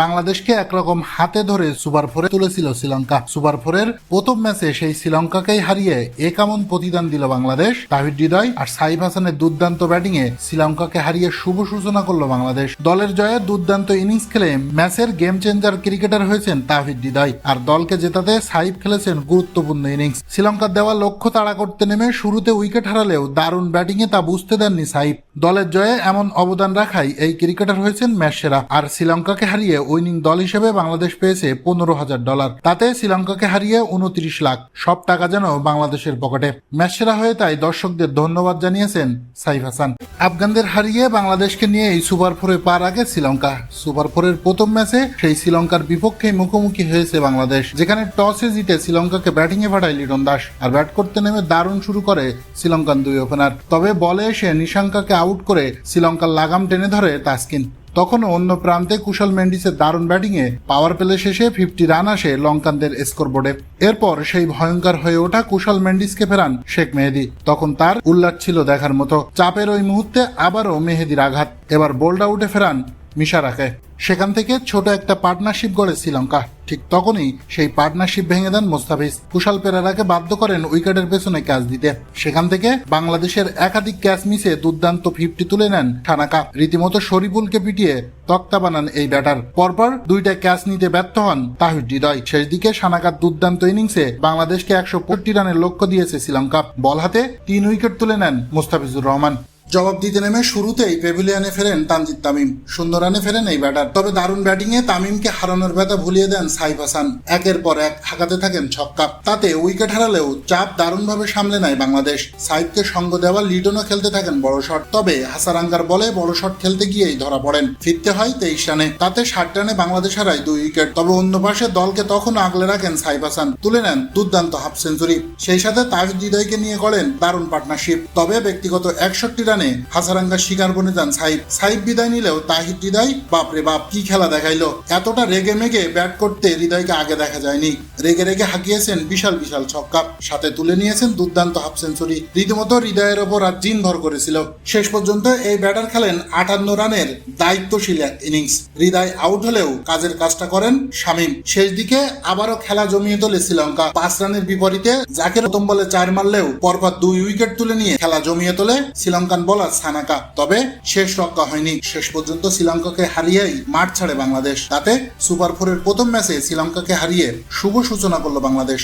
বাংলাদেশকে একরকম হাতে ধরে সুপার ফোরে তুলেছিল শ্রীলঙ্কা। সুপার ফোরের প্রথম ম্যাচে সেই শ্রীলঙ্কাকেই হারিয়ে একামন প্রতিদান দিল বাংলাদেশ? তাহিদ হৃদয় আর সাইফ হাসানের দুর্দান্ত ব্যাটিং এ শ্রীলঙ্কাকে হারিয়ে শুভ সূচনা করল বাংলাদেশ। দলের জয়ে দুর্দান্ত ইনিংস খেলে ম্যাচের গেম চেঞ্জার ক্রিকেটার হয়েছেন তাহিদ হৃদয় আর দলকে জেতাতে সাইফ খেলেছেন গুরুত্বপূর্ণ ইনিংস। শ্রীলঙ্কার দেওয়া লক্ষ্য তাড়া করতে নেমে শুরুতে উইকেট হারালেও দারুণ ব্যাটিংয়ে তা বুঝতে দেননি সাইফ। দলের জয়ে এমন অবদান রাখাই এই ক্রিকেটার হয়েছেন ম্যাচ সেরা আর শ্রীলঙ্কাকে হারিয়ে উইনিং দল হিসেবে বাংলাদেশ পেয়েছে পনেরো হাজার ডলার। তাতে শ্রীলঙ্কাকে হারিয়ে উনত্রিশ লাখ। সব টাকা যেন বাংলাদেশের পকেটে। ম্যাচ সেরা হয়ে তাই দর্শকদের ধন্যবাদ জানিয়েছেন সাইফ হাসান। আফগানদের হারিয়ে বাংলাদেশকে নিয়ে এই সুপার ফোরে পার আগে শ্রীলঙ্কা। সুপার ফোরের প্রথম ম্যাচে সেই শ্রীলঙ্কার বিপক্ষে মুখোমুখি হয়েছে বাংলাদেশ। যেখানে টসে জিতে শ্রীলঙ্কাকে ব্যাটিংয়ে পাঠায় লিটন দাস। আর ব্যাট করতে নেমে দারুণ শুরু করে শ্রীলঙ্কান দুই ওপেনার। তবে বলে এসে নিশাঙ্কাকে আউট করে শ্রীলঙ্কার লাগাম টেনে ধরে তাসকিন। তখন অন্য প্রান্তে কুশল মেন্ডিসের দারুণ ব্যাটিংয়ে পাওয়ার প্লে শেষে ফিফটি রান আসে লঙ্কানদের স্কোরবোর্ডে। এরপর সেই ভয়ঙ্কর হয়ে ওঠা কুশল মেন্ডিসকে ফেরান শেখ মেহেদি। তখন তার উল্লাস ছিল দেখার মতো। চাপের ওই মুহূর্তে আবারও মেহেদির আঘাত। এবার বোল্ড আউটে ফেরান মিশারাকে সেখান থেকে ছোট একটা পার্টনারশিপ গড়ে শ্রীলঙ্কা। ঠিক তখনই সেই পার্টনারশিপ ভেঙে দেন মোস্তাফিজ। কুশাল পেরারাকে বাধ্য করেন উইকেটের পেছনে ক্যাচ দিতে। সেখান থেকে বাংলাদেশের একাধিক ক্যাচ মিসে দুর্দান্ত ফিফটি তুলে নেন থানাকা। রীতিমতো শরীফুলকে পিটিয়ে তক্তা বানান এই ব্যাটার। পরপর দুইটা ক্যাচ নিতে ব্যর্থ হন তাহির হৃদয়। শেষ দিকে সানাকার দুর্দান্ত ইনিংসে বাংলাদেশকে একশো রানের লক্ষ্য দিয়েছে শ্রীলঙ্কা। বল হাতে তিন উইকেট তুলে নেন মোস্তাফিজুর রহমান। জবাব দিতে নেমে শুরুতেই পেভিলিয়ানে ফেরেন তানজিদ তামিম। সুন্দর রানে ফেরেন এই ব্যাটার তবে দারুণ ব্যাটিংয়ে তামিমকে হারানোর ব্যথা ভুলিয়ে দেন সাইফ হাসান। একের পর এক হাঁকাতে থাকেন ছক্কা। তাতে উইকেট হারালেও চাপ দারুণভাবে সামলে নেয় বাংলাদেশ। সাইফকে সঙ্গ দেওয়া লিটনও খেলতে থাকেন বড় শট তবে হাসারাঙ্গার বলে বড় শট খেলতে গিয়েই ধরা পড়েন। ফিরতে হয় তেইশ রানে। তাতে ষাট রানে বাংলাদেশ হারায় দুই উইকেট তবে অন্য পাশে দলকে তখন আগলে রাখেন সাইফ হাসান। তুলে নেন দুর্দান্ত হাফ সেঞ্চুরি সেই সাথে তাহিদ হৃদয়কে নিয়ে করেন দারুণ পার্টনারশিপ তবে ব্যক্তিগত একষট্টি রানে হাসারাঙ্গার শিকার বনে যান সাইফ। সাইফ বিদায় নিলেও তাহিদ হৃদয়, বাপরে বাপ, কি খেলা দেখাইলো? এতটা রেগে মেগে ব্যাট করতে হৃদয়কে আগে দেখা যায়নি। রেগে রেগে হাঁকিয়েছেন বিশাল বিশাল ছক্কা সাথে তুলে নিয়েছেন দুর্দান্ত হাফ সেঞ্চুরি। রীতিমতো হৃদয়ের ওপর আর জিন ভর করেছিল। শেষ পর্যন্ত এই ব্যাটার খেলেন আটান্ন রানের দায়িত্বশীল এক ইনিংস। হৃদয় আউট হলেও কাজের কাজটা করেন শামীম। শেষ দিকে আবারও খেলা জমিয়ে তোলে শ্রীলঙ্কা। পাঁচ রানের বিপরীতে যাকে প্রথম বলে চার মারলেও পরপর দুই উইকেট তুলে নিয়ে খেলা জমিয়ে তোলে শ্রীলঙ্কান বলার সানাকা তবে শেষ রক্ষা হয়নি। শেষ পর্যন্ত শ্রীলঙ্কাকে হারিয়েই মাঠ ছাড়ে বাংলাদেশ। তাতে সুপার ফোরের প্রথম ম্যাচে শ্রীলঙ্কাকে হারিয়ে শুভ সূচনা করল বাংলাদেশ।